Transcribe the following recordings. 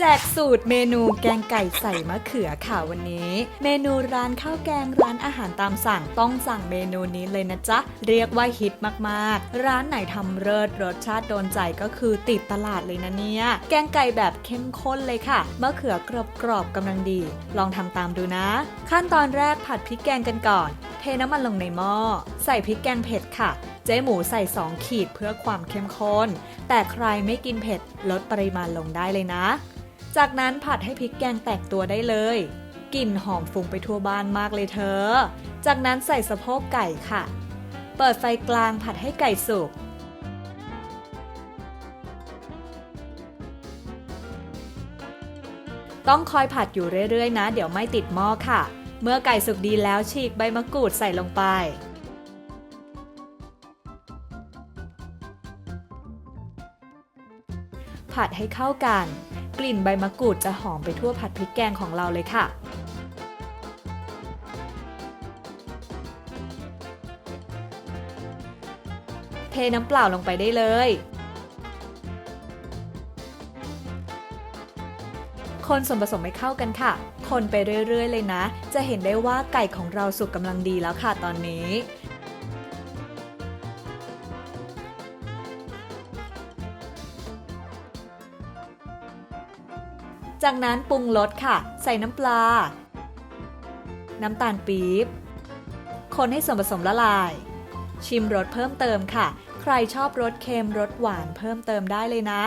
แจกสูตรเมนูแกงไก่ใส่มะเขือค่ะวันนี้ เมนูร้านข้าวแกงร้านอาหารตามสั่งต้องสั่งเมนูนี้เลยนะจ๊ะ เรียกว่าฮิตมากๆ ร้านไหนทำเลิศรสชาติโดนใจก็คือติดตลาดเลยนะเนี่ย แกงไก่แบบเข้มข้นเลยค่ะมะเขือกรอบๆกำลังดี ลองทำตามดูนะ ขั้นตอนแรกผัดพริกแกงกันก่อน เทน้ำมันลงในหม้อใส่พริกแกงเผ็ดค่ะเจ๊หมูใส่ 2 ขีดเพื่อความเข้มข้น แต่ใครไม่กินเผ็ดลดปริมาณลงได้เลยนะ จากนั้นผัดให้พริกแกงแตกตัวได้เลย กลิ่นหอมฟุ้งไปทั่วบ้านมากเลยเธอ จากนั้นใส่สะโพกไก่ค่ะ เปิดไฟกลางผัดให้ไก่สุกต้องคอยผัดอยู่เรื่อยๆ นะ เดี๋ยวไม่ติดหม้อค่ะ เมื่อไก่สุกดีแล้วฉีกใบมะกรูดใส่ลงไป ผัดให้เข้ากัน กลิ่นใบมะกรูดจะหอมไปทั่วผัดพริกแกงของเราเลยค่ะ เทน้ำเปล่าลงไปได้เลย คนส่วนผสมให้เข้ากันค่ะ คนไปเรื่อยๆเลยนะ จะเห็นได้ว่าไก่ของเราสุกกำลังดีแล้วค่ะตอนนี้ จากนั้นปรุงรสค่ะ ใส่น้ำปลา น้ำตาลปี๊บ คนให้ส่วนผสมละลาย ชิมรสเพิ่มเติมค่ะ ใครชอบรสเค็มรสหวานเพิ่มเติมได้เลยนะ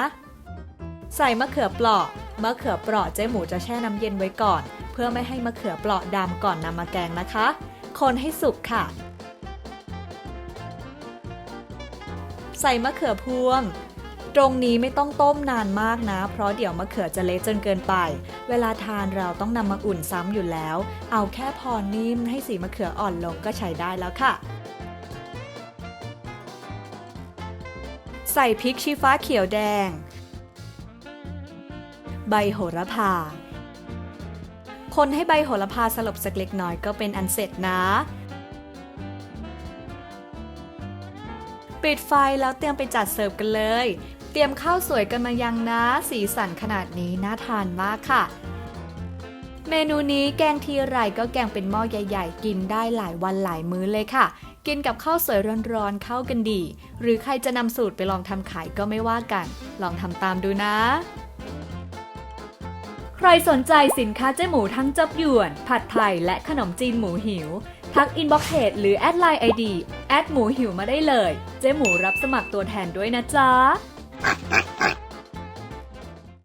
ใส่มะเขือเปราะมะเขือเปราะเจ๊หมูจะแช่น้ำเย็นไว้ก่อน เพื่อไม่ให้มะเขือเปราะดำก่อนนำมาแกงนะคะ คนให้สุกค่ะ ใส่มะเขือพวง ตรงนี้ไม่ต้องต้มนานมากนะ เพราะเดี๋ยวมะเขือจะเละจนเกินไป เวลาทานเราต้องนำมาอุ่นซ้ำอยู่แล้ว เอาแค่พอนิ่มให้สีมะเขืออ่อนลงก็ใช้ได้แล้วค่ะ ใส่พริกชี้ฟ้าเขียวแดง ใบโหระพา คนให้ใบโหระพาสลบสักเล็กน้อยก็เป็นอันเสร็จนะปิดไฟแล้วเตรียมไปจัดเสิร์ฟกันเลย เตรียมข้าวสวยกันมายังนะ สีสันขนาดนี้น่าทานมากค่ะ เมนูนี้แกงทีไรก็แกงเป็นหม้อใหญ่ ๆ กินได้หลายวันหลายมื้อเลยค่ะ กินกับข้าวสวยร้อนๆเข้ากันดี หรือใครจะนำสูตรไปลองทำขายก็ไม่ว่ากัน ลองทำตามดูนะ ใครสนใจสินค้าเจ๊หมูทั้งจับหยวน ผัดไทยและขนมจีนหมูหิวทักอินบ็อกเพจหรือแอดไลน์ไอดีแอดหมูหิวมาได้เลย เจ๊หมูรับสมัครตัวแทนด้วยนะจ๊ะ Ha ha!